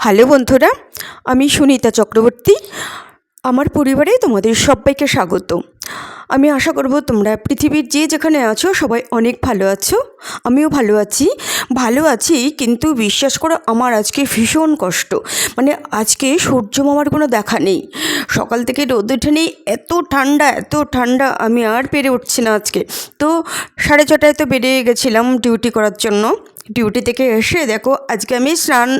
Hello বন্ধুরা, আমি সুনিতা চক্রবর্তী। আমার পরিবারে তোমাদের সবাইকে স্বাগত। আমি আশা করব তোমরা পৃথিবীর যে যেখানে আছো সবাই অনেক ভালো আছো। আমিও ভালো আছি। ভালো আছি, কিন্তু বিশ্বাস করো আমার আজকে ভীষণ কষ্ট। মানে আজকে সূর্য মামার কোনো দেখা নেই। সকাল থেকে রোদ উঠে নেই, এত ঠান্ডা এত ঠান্ডা, আমি আর পেরে উঠছি না আজকে। তো সাড়ে ছটায় তো বেরিয়ে গেছিলাম ডিউটি করার জন্য। ডিউটি থেকে এসে দেখো আজকে আমি স্নান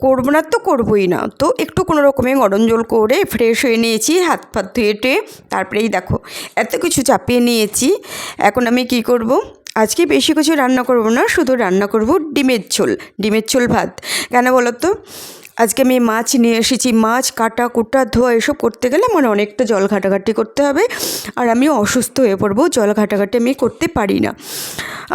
করব না তো করবোই না। তো একটু কোনো রকমে গরম জল করে ফ্রেশ হয়ে নিয়েছি, হাত ফাত ধুয়ে টুয়ে তারপরেই দেখো, এত কিছু চাপিয়ে নিয়েছি। এখন আমি কি করব? আজকে বেশি কিছু রান্না করব না, শুধু রান্না করব ডিমের ঝোল ডিমের ঝোল ভাত। কেন বলো তো? আজকে আমি মাছ নিয়ে এসেছি, মাছ, কাটা, কুটা, ধোয়া, এসব করতে গেলে আমার অনেকটা জল ঘাটাঘাটি করতে হবে। আর আমি অসুস্থ হয়ে পড়ব, জল ঘাটাঘাটি আমি করতে পারি না।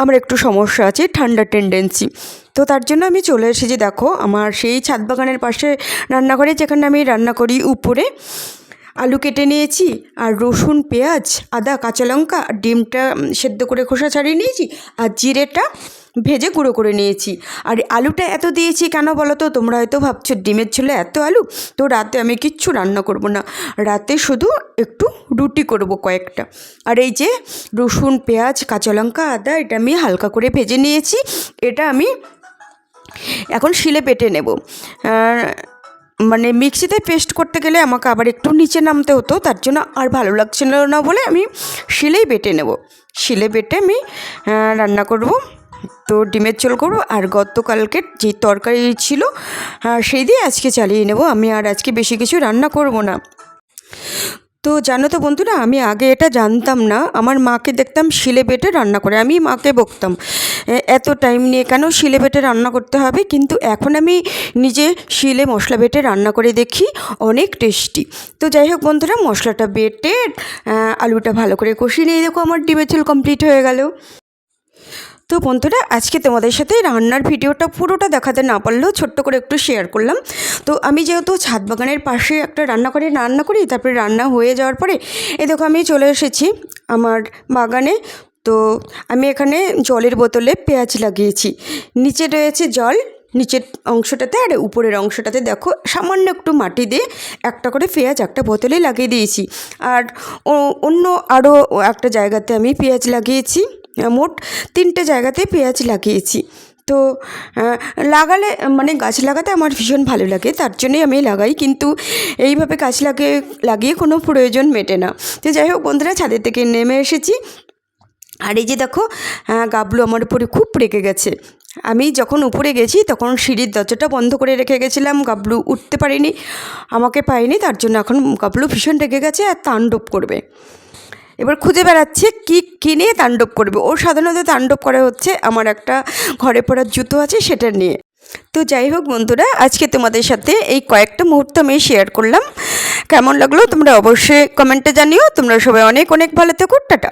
আমার একটু সমস্যা আছে ঠান্ডা টেন্ডেন্সি তো তার জন্য আমি চলে এসেছি, দেখো, আমার সেই ছাদ বাগানের পাশে রান্নাঘরে, যেখানে আমি রান্না করি উপরে। আলু কেটে নিয়েছি, আর রসুন, পেঁয়াজ, আদা, কাঁচা লঙ্কা, আর ডিমটা সেদ্ধ করে খোসা ছাড়িয়ে নিয়েছি, আর জিরেটা ভেজে গুঁড়ো করে নিয়েছি। আর আলুটা এত দিয়েছি কেন বলো তো তোমরা হয়তো ভাবছ, ডিমের ঝোলে এত আলু? তো রাতে আমি কিচ্ছু রান্না করব না। রাতে শুধু একটু রুটি করব কয়েকটা। আর এই যে রসুন, পেঁয়াজ, কাঁচা লঙ্কা, আদা, এটা আমি হালকা করে ভেজে নিয়েছি। এটা আমি এখন শিলে বেটে নেব। মানে মিক্সিতে পেস্ট করতে গেলে আমাকে আবার একটু নিচে নামতে হতো, তার জন্য আর ভালো লাগছিল না বলে আমি শিলেই বেটে নেব। শিলে বেটে আমি রান্না করব। তো ডিমের ঝোল করব আর গতকালকে যে তরকারি ছিল আহ, সেই দিয়ে আজকে চালিয়ে নেব আমি আর আজকে বেশি কিছু রান্না করব না। তো জানো তো বন্ধুরা আমি আগে এটা জানতাম না আমার মাকে দেখতাম শিলে বেটে রান্না করে আমি মাকে বকতাম। "এ- এত টাইম নিয়ে কেন শিলে বেটে রান্না করতে হবে? কিন্তু এখন আমি নিজে শিলে মশলা বেটে রান্না করে দেখি অনেক টেস্টি তো যাই হোক বন্ধুরা মশলাটা বেটে আলুটা ভালো করে কষিয়ে নিয়ে দেখো আমার ডিমের ঝোল কমপ্লিট হয়ে গেল। তো বন্ধুরা, আজকে তোমাদের সাথে রান্নার ভিডিওটা পুরোটা দেখাতে না পারলেও ছোট্ট করে একটু শেয়ার করলাম। তো আমি যেহেতু ছাদ বাগানের পাশে একটা রান্না করে রান্না করি, তারপরে রান্না হয়ে যাওয়ার পরে এ দেখো আমি চলে এসেছি আমার বাগানে। তো আমি এখানে জলের বোতলে পেঁয়াজ লাগিয়েছি। নিচে রয়েছে জল, নিচের অংশটাতে আর উপরের অংশটাতে দেখো, সামান্য একটু মাটি দিয়ে একটা করে পেঁয়াজ একটা বোতলে লাগিয়ে দিয়েছি। আর অন্য আরও একটা জায়গাতে আমি পেঁয়াজ লাগিয়েছি। মোট তিনটে জায়গাতে পেঁয়াজ লাগিয়েছি। তো লাগালে মানে গাছ লাগাতে আমার ভীষণ ভালো লাগে, তার জন্যই আমি লাগাই, কিন্তু এইভাবে গাছ লাগিয়ে লাগিয়ে কোনো প্রয়োজন মেটে না। তো যাই হোক বন্ধুরা, ছাদের থেকে নেমে এসেছি। আর এই যে দেখো গাবলু আমার উপরে খুব রেগে গেছে। আমি যখন উপরে গেছি, তখন সিঁড়ির দরজাটা বন্ধ করে রেখে গেছিলাম, গাবলু উঠতে পারিনি, আমাকে পাইনি তার জন্য এখন গাবলু ভীষণ রেগে গেছে আর তাণ্ডব করবে। এবার খুঁজে বেড়াচ্ছে কি কিনে তাণ্ডব করবে। ও সাধারণত তাণ্ডব করে হচ্ছে আমার একটা ঘরে পড়ার জুতো আছে সেটা নিয়ে। তো যাই হোক বন্ধুরা, আজকে তোমাদের সাথে এই কয়েকটা মুহূর্ত আমি শেয়ার করলাম। কেমন লাগল তোমরা অবশ্যই কমেন্টে জানিও। তোমরা সবাই অনেক অনেক ভালো থেকো। টাটা।